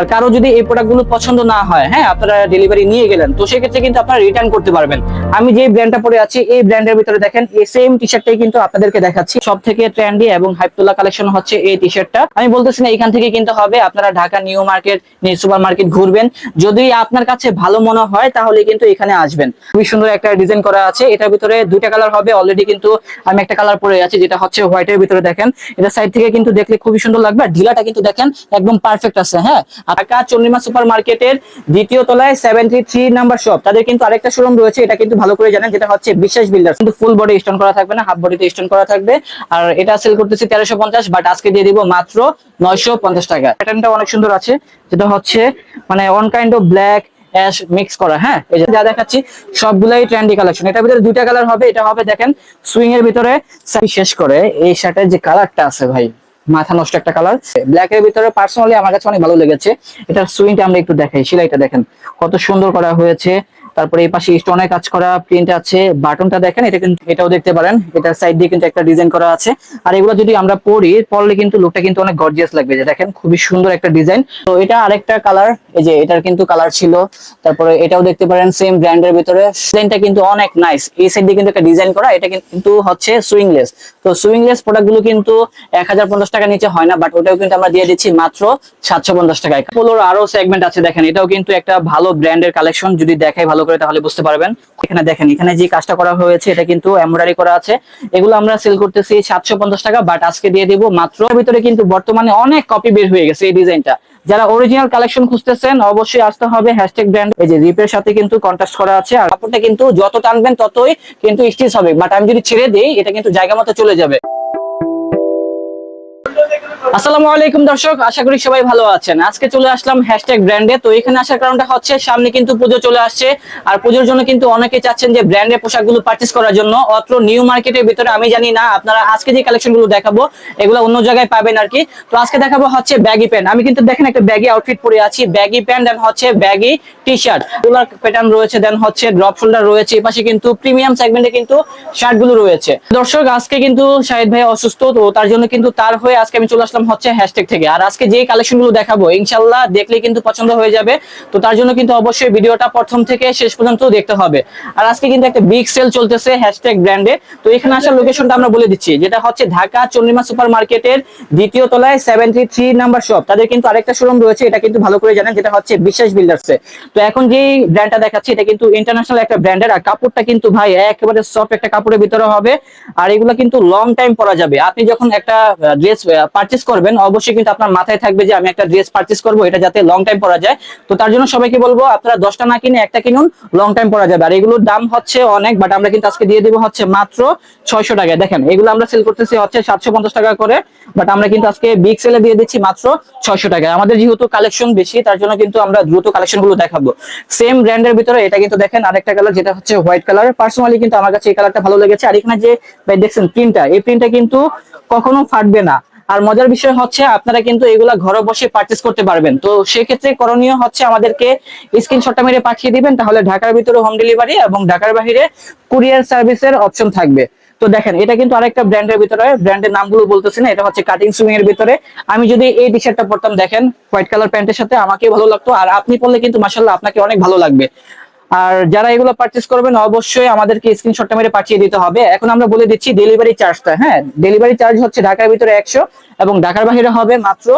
আর কারও যদি এই প্রোডাক্টগুলো পছন্দ না হয় হ্যাঁ আপনারা ডেলিভারি নিয়ে গেলেন, তো সেক্ষেত্রে কিন্তু আপনারা রিটার্ন করতে পারবেন। আমি যে ব্র্যান্ডটা পরে আছি, এই ব্র্যান্ডের ভিতরে দেখেন, এই সেম টি শার্টটাই কিন্তু আপনাদেরকে দেখাচ্ছি। সব থেকে ট্রেন্ডি এবং হাইপতোলা কালেকশন হচ্ছে এই টি। শার্টটা আমি বলতেছি না, এখান থেকে কিন্তু হবে, আপনারা Dhaka new market, new super market ঘুরবেন। যদি আপনার কাছে ভালো মনে হয়, তাহলে কিন্তু এখানে আসবেন। খুবই সুন্দর একটা ডিজাইন করা আছে। এটার ভিতরে দুইটা কালার হবে অলরেডি কিন্তু আমি একটা কালার পরে আছি, যেটা হচ্ছে হোয়াইটের ভিতরে দেখেন। এটা সাইড থেকে কিন্তু দেখলে খুবই সুন্দর লাগবে, আর ঢিলাটা কিন্তু দেখেন, একদম পারফেক্ট আছে হ্যাঁ। ঢাকা চন্দ্রিমা সুপার মার্কেটের দ্বিতীয় তলায় সেভেন্টি থ্রি নাম্বার শপ তাদের কিন্তু আরেকটা শোরুম রয়েছে, এটা কিন্তু ভালো করে জানেন, যেটা হচ্ছে বিশ্বাস বিল্ডার কিন্তু ফুল বডি স্টোন করা থাকবে না হাফ বডিতে স্টোন করা থাকবে। আর এটা সেল করতেছি তেরোশো পঞ্চাশ বাট আজকে দিয়ে দিব মাত্র নয়শো পঞ্চাশ টাকা। প্যাটার্নটা অনেক সুন্দর আছে, যেটা হচ্ছে মানে অন কাইন্ড অফ ব্ল্যাক হ্যাঁ? দুইটা কালার হবে, এটা হবে দেখেন সুইং এর ভিতরে শেষ করে। এই শার্টের যে কালারটা আছে ভাই মাথা নষ্ট একটা কালার ব্ল্যাক এর ভিতরে পার্সোনালি আমার কাছে অনেক ভালো লেগেছে। এটার সুইংটা আমরা একটু দেখাই, সেলাইটা দেখেন। কত সুন্দর করা হয়েছে। তারপরে এই পাশে স্টোনের কাজ করা প্রিন্ট আছে। বাটনটা দেখেন, এটা কিন্তু এটাও দেখতে পারেন। এটার সাইড দিয়ে কিন্তু একটা ডিজাইন করা আছে। আর এগুলো যদি আমরা পরি পরলে কিন্তু লুকটা কিন্তু অনেক গর্জিয়াস লাগবে। যে দেখেন, খুবই সুন্দর একটা ডিজাইন তো এটা আরেকটা কালার এই যে এটার কিন্তু কালার ছিল। তারপরে এটাও দেখতে পারেন সেম ব্র্যান্ডের ভিতরে। ডিজাইনটা কিন্তু অনেক নাইস এই সাইড দিয়ে কিন্তু একটা ডিজাইন করা, এটা কিন্তু হচ্ছে সুইংলেস তো সুইংলেস প্রোডাক্টগুলো কিন্তু এক হাজার পঞ্চাশ টাকা নিচে হয় না বাট ওটাও কিন্তু আমরা দিয়ে দিচ্ছি মাত্র সাতশো পঞ্চাশ টাকায়। পোলোর আরও সেগমেন্ট আছে, দেখেন। এটাও কিন্তু একটা ভালো ব্র্যান্ডের কালেকশন যদি দেখাই করে তাহলে বুঝতে পারবেন। এখানে দেখেন, এখানে যে কাজটা করা হয়েছে, এটা কিন্তু এমব্রয়ডারি করা আছে। এগুলো আমরা সেল করতেছি সাতশো পঞ্চাশ টাকা বাট আজকে দিয়ে দিব মাত্র। ভিতরে কিন্তু বর্তমানে অনেক কপি বের হয়ে গেছে এই ডিজাইনটা। যারা অরিজিনাল কালেকশন খুঁজতেছেন, অবশ্যই আসতে হবে হ্যাশট্যাগ ব্র্যান্ড এই যে রিপের সাথে কিন্তু কন্ট্যাক্ট করা আছে, আর কাপড়টা কিন্তু যত টানবেন ততই কিন্তু স্টিচ হবে। বাট আমি যদি ছেড়ে দিই, এটা কিন্তু জায়গা মতো চলে যাবে। আসসালামু আলাইকুম দর্শক, আশা করি সবাই ভালো আছেন। আজকে চলে আসলাম হ্যাশট্যাগ ব্র্যান্ডে তো এখানে আসার কারণটা হচ্ছে, সামনে কিন্তু পুজো চলে আসছে। আর পুজোর জন্য কিন্তু অনেকে চাচ্ছেন যে ব্র্যান্ডের পোশাকগুলো পারচেস করার জন্য। অত্র নিউ মার্কেটের ভিতরে আমি জানি না, আপনারা আজকে যে কালেকশনগুলো দেখাবো, এগুলো অন্য জায়গায় পাবেন আর কি। তো আজকে দেখাবো হচ্ছে ব্যাগি প্যান্ট আমি কিন্তু দেখেন একটা ব্যাগি আউটফিট পরে আছি। ব্যাগি প্যান্ট দেন হচ্ছে baggy T shirt polar pattern রয়েছে দেন হচ্ছে ড্রপ শোল্ডার রয়েছে। এই পাশে কিন্তু প্রিমিয়াম সেগমেন্টে কিন্তু শার্টগুলো রয়েছে। দর্শক, আজকে কিন্তু শাহিদ ভাই অসুস্থ, তো তার জন্য কিন্তু তার হয়ে আজকে আমি চলে আসলাম হচ্ছে হ্যাশট্যাগ থেকে। আর আজকে যে কালেকশনগুলো দেখাবো, ইনশাল্লাহ দেখলে কিন্তু পছন্দ হয়ে যাবে। তো তার জন্য কিন্তু অবশ্যই ভিডিওটা প্রথম থেকে শেষ পর্যন্ত দেখতে হবে। আর আজকে কিন্তু একটা বিগ সেল চলতেছে হ্যাশট্যাগ ব্র্যান্ডে তো এখানে আসার লোকেশনটা আমরা বলে দিচ্ছি। যেটা হচ্ছে ঢাকা চন্দ্রিমা সুপার মার্কেটের দ্বিতীয় তলায় সেভেন্টি থ্রি নাম্বার শপ তাদের কিন্তু আরেকটা শোরুম রয়েছে, এটা কিন্তু ভালো করে জানেন, যেটা হচ্ছে বিশ্বাস বিল্ডার্সে তো এখন যে ব্র্যান্ডটা দেখাচ্ছি, এটা কিন্তু ইন্টারন্যাশনাল একটা ব্র্যান্ডের আর কাপড়টা কিন্তু ভাই, একেবারে সফট একটা কাপড়ের ভিতরে হবে। আর এগুলো কিন্তু লং টাইম পরা যাবে। আপনি যখন একটা ড্রেস পারচেস করবেন, অবশ্যই কিন্তু আপনার মাথায় থাকবে যে আমি একটা ড্রেস পারচেস করব, এটা যাতে লং টাইম পরা যায়। তো তার জন্য সবাইকে বলব, আপনারা দশটা না কিনে একটা কিনুন লং টাইম পরা যাবে। আর এগুলোর দাম হচ্ছে অনেক বাট আমরা কিন্তু আজকে দিয়ে দেবো হচ্ছে মাত্র ছয়শো টাকায়। দেখেন, এগুলো আমরা সেল করতেছি হচ্ছে সাতশো পঞ্চাশ টাকা করে বাট আমরা কিন্তু আজকে বিগ সেলে দিয়ে দিচ্ছি মাত্র ছয়শো টাকায়। আমাদের যেহেতু কালেকশন বেশি, তার জন্য কিন্তু আমরা দ্রুত কালেকশনগুলো দেখাবো। সেম ব্র্যান্ডের ভিতরে এটা কিন্তু দেখেন, আরেকটা কালার যেটা হচ্ছে হোয়াইট কালার পার্সোনালি কিন্তু আমার কাছে এই কালারটা ভালো লেগেছে। আর এখানে যে দেখছেন প্রিন্টটা এই প্রিন্টটা কিন্তু কখনো ফাটবে না। আর মজার বিষয় হচ্ছে আপনারা কিন্তু এগুলা ঘরে বসে পারচেস করতে পারবেন। তো সেক্ষেত্রে করণীয় হচ্ছে আমাদেরকে স্ক্রিনশটটা মেরে পাঠিয়ে দিবেন, তাহলে ঢাকার ভিতরে হোম ডেলিভারি এবং ঢাকার বাইরে কুরিয়ার সার্ভিসের অপশন থাকবে। তো দেখেন, এটা কিন্তু আরেকটা ব্র্যান্ডের ভিতরে ব্র্যান্ডের নামগুলো বলতেছি না, এটা হচ্ছে কাটিং সুইং এর ভিতরে। আমি যদি এই টি শার্টটা পরতাম, দেখেন হোয়াইট কালার প্যান্টের সাথে আমাকে ভালো লাগতো, আর আপনি পরলে কিন্তু মাসাল্লাহ আপনাকে অনেক ভালো লাগবে। আর যারা এগুলো পারচেস করবেন, অবশ্যই আমাদেরকে স্ক্রিনশটটা মেরে পাঠিয়ে দিতে হবে। এখন আমরা বলে দিচ্ছি ডেলিভারি চার্জটা হ্যাঁ? ডেলিভারি চার্জ হচ্ছে ঢাকার ভিতরে একশো এবং ঢাকার বাহিরে হবে মাত্র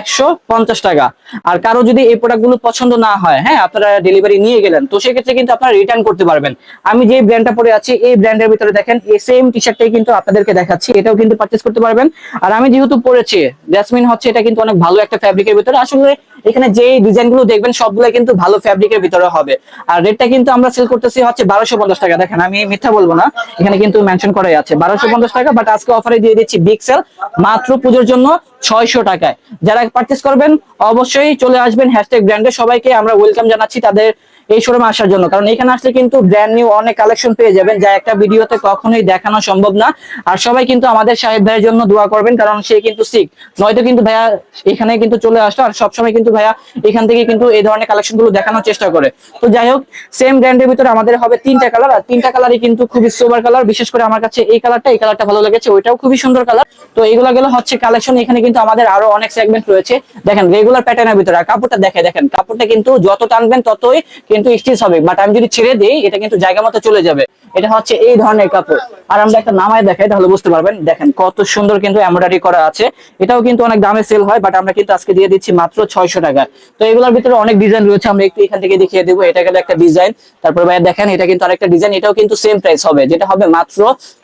একশো পঞ্চাশ টাকা। আর কারও যদি এই প্রোডাক্টগুলো পছন্দ না হয় হ্যাঁ আপনারা ডেলিভারি নিয়ে গেলেন, তো সেক্ষেত্রে কিন্তু আপনারা রিটার্ন করতে পারবেন। আমি যে ব্র্যান্ডটা পরে আছি, এই ব্র্যান্ডের ভিতরে দেখেন, এই সেম টি শার্টটাই কিন্তু আপনাদেরকে দেখাচ্ছি, এটাও কিন্তু পারচেস করতে পারবেন। আর আমি যেহেতু পরেছি জেসমিন হচ্ছে এটা কিন্তু অনেক ভালো একটা ফ্যাব্রিকের ভিতরে। আসলে এখানে যে ডিজাইনগুলো দেখবেন সবগুলো কিন্তু ভালো ফ্যাব্রিকের ভিতরে হবে। আর রেটটা কিন্তু আমরা সেল করতেছি হচ্ছে বারোশো পঞ্চাশ টাকা। দেখেন, আমি মিথ্যা বলব না, এখানে কিন্তু মেনশন করাই আছে। বারোশো পঞ্চাশ টাকা বাট আজকে অফারে দিয়ে দিচ্ছি বিগ সেল মাত্র পুজোর জন্য ছয়শো টাকায়। যারা পার্চেস করবেন, অবশ্যই চলে আসবেন হ্যাশট্যাগ ব্র্যান্ডে সবাইকে আমরা ওয়েলকাম জানাচ্ছি তাদের এই শোরুমে আসার জন্য। কারণ এখানে আসলে কিন্তু ব্র্যান্ড নিউ অনেক কালেকশন পেয়ে যাবেন যা একটা ভিডিওতে কখনোই দেখানো সম্ভব না। আর সবাই কিন্তু আমাদের সাহেব ভাইয়ের জন্য দোয়া করবেন, কারণ সে কিন্তু শিখ নয়তো কিন্তু ভাইয়া এখানে কিন্তু চলে আসতো, আর সবসময় কিন্তু ভাইয়া এখান থেকে কিন্তু এই ধরনের কালেকশনগুলো দেখানোর চেষ্টা করে। তো যাই হোক সেম ব্র্যান্ডের ভিতরে আমাদের হবে তিনটা কালার আর তিনটা কালারই কিন্তু খুবই সোবার কালার বিশেষ করে আমার কাছে এই কালারটা এই কালারটা ভালো লেগেছে, ওইটাও খুবই সুন্দর কালার তো এগুলো গেলে হচ্ছে কালেকশন এখানে কিন্তু আমাদের আরও অনেক সেগমেন্ট রয়েছে। দেখেন রেগুলার প্যাটার্নের ভিতরে, আর কাপড়টা দেখে দেখেন, কাপড়টা কিন্তু যত টানবেন ততই কিন্তু স্টিচ হবে বাট আমি যদি ছেড়ে দিই, এটা কিন্তু জায়গা মতো চলে যাবে। এটা হচ্ছে এই ধরনের কাপড়। আর আমরা একটা নামায় দেখাই, তাহলে বুঝতে পারবেন। দেখেন কত সুন্দর কিন্তু এমব্রয়ডারি করা আছে। এটাও কিন্তু অনেক দামে সেল হয় বাট আমরা কিন্তু আজকে দিয়ে দিচ্ছি মাত্র ছয়শো টাকা। তো এগুলোর ভিতরে অনেক ডিজাইন রয়েছে, আমরা একটু এখান থেকে দেখিয়ে দেবো। এটা গেলে একটা ডিজাইন তারপর ভাই দেখেন, এটা কিন্তু আরেকটা ডিজাইন এটাও কিন্তু সেম প্রাইস হবে, যেটা হবে মাত্র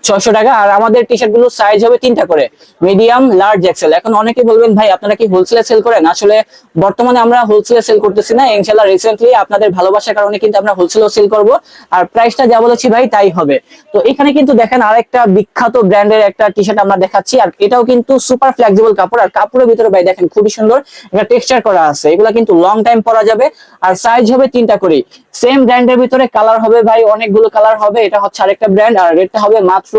ছয়শো টাকা। আর আমাদের টি শার্টগুলো সাইজ হবে তিনটা করে মিডিয়াম লার্জ এক্সেল এখন অনেকে বলবেন, ভাই, আপনারা কি হোলসেলে সেল করেন? আসলে বর্তমানে আমরা হোলসেলে সেল করতেছি না। ইনশাল্লাহ রিসেন্টলি আপনাদের ভালোবাসার কারণে কিন্তু আমরা হোলসেলেও সেল করব। আর প্রাইসটা যা বলেছি ভাই, তাই হবে। তো এখানে কিন্তু দেখেন আরেকটা বিখ্যাত ব্র্যান্ডের একটা টি শার্ট আমরা দেখাচ্ছি, আর এটাও কিন্তু সুপার ফ্লেক্সিবল কাপড়। আর কাপড়ের ভিতরে ভাই, দেখেন খুবই সুন্দর একটা টেক্সচার করা আছে। এগুলা কিন্তু লং টাইম পরা যাবে, আর সাইজ হবে তিনটা করে সেম ব্র্যান্ডের ভিতরে কালার হবে ভাই, অনেকগুলো কালার হবে। এটা হচ্ছে আরেকটা ব্র্যান্ড আর রেটটা হবে মাত্র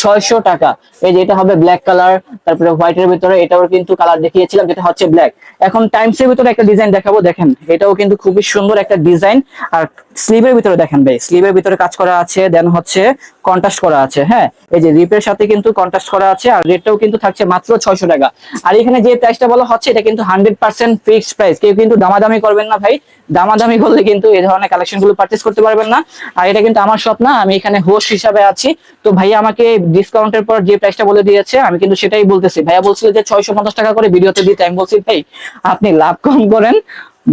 ছয়শো টাকা। এই যে এটা হবে ব্ল্যাক কালার তারপরে হোয়াইটের ভিতরে এটাও কিন্তু কালার দেখিয়েছিলাম, যেটা হচ্ছে ব্ল্যাক এখন টাইমস এর ভিতরে একটা ডিজাইন দেখাবো, দেখেন, এটাও কিন্তু খুবই সুন্দর একটা ডিজাইন আর স্লিভের ভিতরে দেখেন ভাই স্লিভের ভিতরে কাজ করা আছে দেন হচ্ছে কন্ট্রাস্ট করা আছে হ্যাঁ? এই যে রিপের সাথে কিন্তু কন্ট্রাস্ট করা আছে আর রেটটাও কিন্তু থাকছে মাত্র ছয়শো টাকা। আর এখানে যে প্রাইসটা বলা হচ্ছে, এটা কিন্তু হান্ড্রেড পার্সেন্ট ফিক্সড প্রাইস কেউ কিন্তু দামাদামি করবেন না ভাই। দামাদামি করলে কিন্তু এই ধরনের কালেকশনগুলো পারচেস করতে পারবেন না। আর এটা কিন্তু আমার স্বপ্ন, আমি এখানে হোস্ট হিসাবে আছি। তো ভাইয়া আমাকে ডিসকাউন্টের পর যে প্রাইসটা বলে দিয়েছে, আমি কিন্তু সেটাই বলতেছি। ভাইয়া বলছিল যে ছয়শো পঞ্চাশ টাকা করে ভিডিওতে দিতে। আমি বলছি, ভাই, আপনি লাভ কম করেন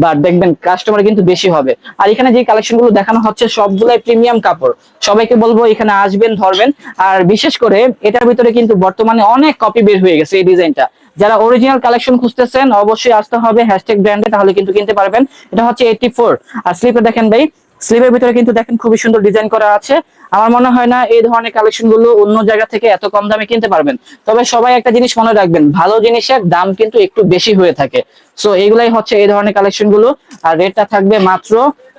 বাট দেখবেন কাস্টমার কিন্তু বেশি হবে। আর এখানে যে কালেকশনগুলো দেখানো হচ্ছে, সবগুলাই প্রিমিয়াম কাপড়। সবাইকে বলব, এখানে আসবেন, ধরবেন। আর বিশেষ করে এটার ভিতরে কিন্তু বর্তমানে অনেক কপি বের হয়ে গেছে এই ডিজাইনটা। যারা অরিজিনাল কালেকশন খুঁজতেছেন, অবশ্যই আসতে হবে হ্যাশট্যাগ ব্র্যান্ডে তাহলে কিন্তু কিনতে পারবেন। এটা হচ্ছে এইটি ফোর আর স্লিপে দেখেন ভাই স্লিভের ভিতরে কিন্তু দেখেন খুবই সুন্দর ডিজাইন করা আছে। আমার মনে হয় না এই ধরনের কালেকশনগুলো অন্য জায়গা থেকে এত কম দামে কিনতে পারবেন। তবে সবাই একটা জিনিস মনে রাখবেন, ভালো জিনিসের দাম কিন্তু একটু বেশি হয়ে থাকে। সো এগুলাই হচ্ছে এই ধরনের কালেকশনগুলো। আর রেটটা থাকবে মাত্র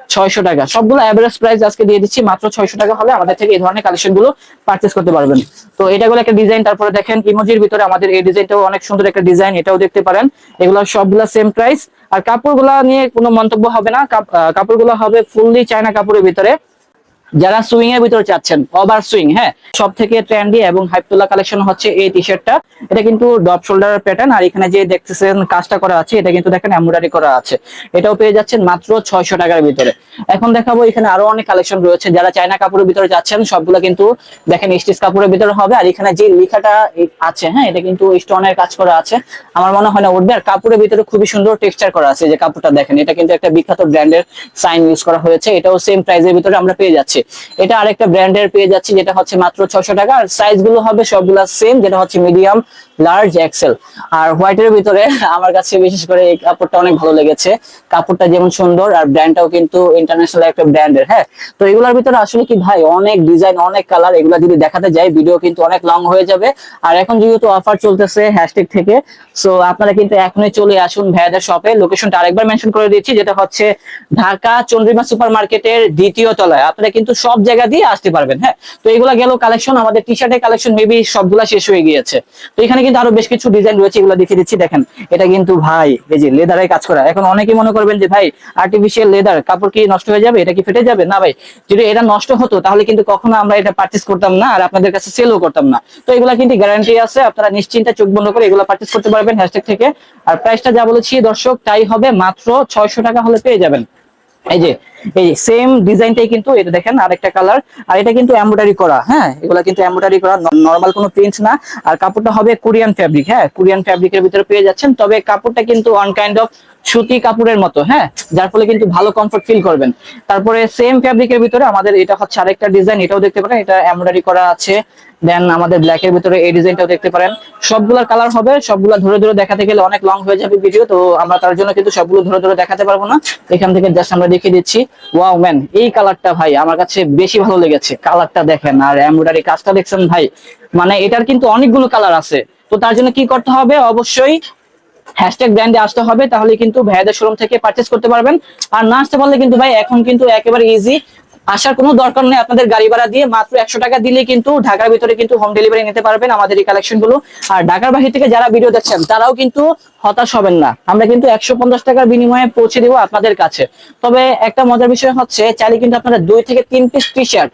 ছয়শো টাকা। সবগুলো অ্যাভারেজ প্রাইস আজকে দিয়ে দিচ্ছি মাত্র ছয়শো টাকা হলে আমাদের থেকে এই ধরনের কালেকশনগুলো পার্চেস করতে পারবেন। তো এটা গুলো একটা ডিজাইন তারপরে দেখেন ইমোজির ভিতরে আমাদের এই ডিজাইনটাও অনেক সুন্দর একটা ডিজাইন এটাও দেখতে পারেন। এগুলো সবগুলো সেম প্রাইস আর কাপড়গুলা নিয়ে কোনো মন্তব্য হবে না কাপ- আহ, কাপড়গুলো হবে ফুললি চায়না কাপড়ের ভিতরে। যারা সুইং এর ভিতরে চাচ্ছেন ওভার সুইং হ্যাঁ? সব থেকে ট্রেন্ডি এবং হাইপতোলা কালেকশন হচ্ছে এই টি শার্টটা এটা কিন্তু ডপ শোল্ডার প্যাটার্ন আর এখানে যে দেখতেছেন কাজটা করা আছে, এটা কিন্তু দেখেন এমব্রয়ডারি করা আছে। এটাও পেয়ে যাচ্ছেন মাত্র ছয়শো টাকার ভিতরে। এখন দেখাবো এখানে আরও অনেক কালেকশন রয়েছে। যারা চায়না কাপড়ের ভিতরে যাচ্ছেন, সবগুলো কিন্তু দেখেন স্টিচ কাপড়ের ভিতরে হবে। আর এখানে যে লেখাটা আছে হ্যাঁ এটা কিন্তু স্টোনের কাজ করা আছে। আমার মনে হয় না উঠবে। আর কাপড়ের ভিতরে খুবই সুন্দর টেক্সচার করা আছে যে কাপড়টা দেখেন। এটা কিন্তু একটা বিখ্যাত ব্র্যান্ডের সাইন ইউজ করা হয়েছে। এটাও সেম প্রাইসের ভিতরে আমরা পেয়ে যাচ্ছি। এটা আরেকটা ব্র্যান্ডের পেয়ে যাচ্ছি, যেটা হচ্ছে মাত্র ছশো টাকা। আর সাইজগুলো হবে সবগুলা সেম যেটা হচ্ছে মিডিয়াম লার্জ এক্সেল আর হোয়াইটের ভিতরে আমার কাছে বিশেষ করে এই কাপড়টা অনেক ভালো লেগেছে। কাপড়টা যেমন সুন্দর আর ব্র্যান্ডটাও কিন্তু ইন্টারন্যাশনাল একটা ব্র্যান্ডের হ্যাঁ? তো এগুলোর ভিতরে আসলে কি ভাই, অনেক ডিজাইন অনেক কালার এগুলা যদি দেখাতে যাই ভিডিও কিন্তু অনেক লং হয়ে যাবে। আর এখন যেহেতু অফার চলতেছে হ্যাশট্যাগ থেকে সো আপনারা কিন্তু এখনই চলে আসুন ভাইয়াদের শপে লোকেশনটা আরেকবার মেনশন করে দিচ্ছি, যেটা হচ্ছে ঢাকা চন্দ্রিমা সুপার মার্কেটের দ্বিতীয় তলায়। আপনারা কিন্তু সব জায়গা দিয়ে আসতে পারবেন হ্যাঁ? তো এগুলা গেল কালেকশন আমাদের টি শার্টের কালেকশন মেবি সবগুলা শেষ হয়ে গিয়েছে। তো এখানে কিন্তু আরও বেশ কিছু ডিজাইন রয়েছে, এগুলো দেখিয়ে দিচ্ছি, দেখেন। এটা কিন্তু ভাই, এই যে লেদারের কাজ করা। এখন অনেকে মনে করবেন যে, ভাই আর্টিফিশিয়াল লেদার কাপড় কি নষ্ট হয়ে যাবে? এটা কি ফেটে যাবে? না ভাই, যদি এটা নষ্ট হতো, তাহলে কিন্তু কখনো আমরা এটা পার্চেস করতাম না, আর আপনাদের কাছে সেলও করতাম না। তো এগুলা কিন্তু গ্যারান্টি আছে, আপনারা নিশ্চিন্তে চোখ বন্ধ করে এগুলো পার্চেস করতে পারবেন হ্যাশট্যাগ থেকে। আর প্রাইসটা যা বলেছি, দর্শক, তাই হবে মাত্র ছয়শো টাকা হলে পেয়ে যাবেন। এই যে, এই সেম ডিজাইনটাই কিন্তু এটা দেখেন আরেকটা কালার আর এটা কিন্তু এমব্রয়ডারি করা হ্যাঁ? এগুলা কিন্তু এমব্রয়ডারি করা নর্মাল কোনো প্রিন্ট না। আর কাপড়টা হবে কোরিয়ান ফ্যাব্রিক হ্যাঁ? কোরিয়ান ফ্যাব্রিকের ভিতরে পেয়ে যাচ্ছেন, তবে কাপড়টা কিন্তু অন কাইন্ড অফ সুতি কাপড়ের মতো হ্যাঁ? যার ফলে কিন্তু ভালো কমফর্ট ফিল করবেন। তারপরে সেম ফ্যাব্রিকের ভিতরে আমাদের এটা হচ্ছে আরেকটা ডিজাইন এটাও দেখতে পারেন, এটা এমব্রয়ডারি করা আছে। দেন আমাদের ব্ল্যাক এর ভিতরে এই ডিজাইনটাও দেখতে পারেন। সবগুলার কালার হবে, সবগুলা ধরে ধরে দেখাতে গেলে অনেক লং হয়ে যাবে ভিডিও তো আমরা তার জন্য কিন্তু সবগুলো ধরে ধরে দেখাতে পারব না। এখান থেকে জাস্ট আমরা দেখিয়ে দিচ্ছি। ওয়াও ম্যান এই কালারটা ভাই, আমার কাছে বেশি ভালো লেগেছে। কালারটা দেখেন, আর এমব্রয়ডারি কাজটা দেখছেন ভাই। মানে এটার কিন্তু অনেকগুলো কালার আছে। তো তার জন্য কি করতে হবে? অবশ্যই হ্যাশট্যাগ ব্র্যান্ডে আসতে হবে, তাহলে কিন্তু ভাইয়াদের শোরুম থেকে পারচেস করতে পারবেন। আর না আসতে পারলে কিন্তু ভাই, এখন কিন্তু একেবারে ইজি আসার কোনো দরকার নেই আপনাদের গাড়ি ভাড়া দিয়ে, মাত্র একশো টাকা দিলে কিন্তু ঢাকার ভিতরে কিন্তু হোম ডেলিভারি নিতে পারবেন আমাদের এই কালেকশনগুলো। আর ঢাকার বাহির থেকে যারা ভিডিও দেখছেন, তারাও কিন্তু হতাশ হবেন না। আমরা কিন্তু একশো পঞ্চাশ টাকার বিনিময়ে পৌঁছে দিব আপনাদের কাছে। তবে একটা মজার বিষয় হচ্ছে, চাইলে কিন্তু আপনারা দুই থেকে তিন piece T shirt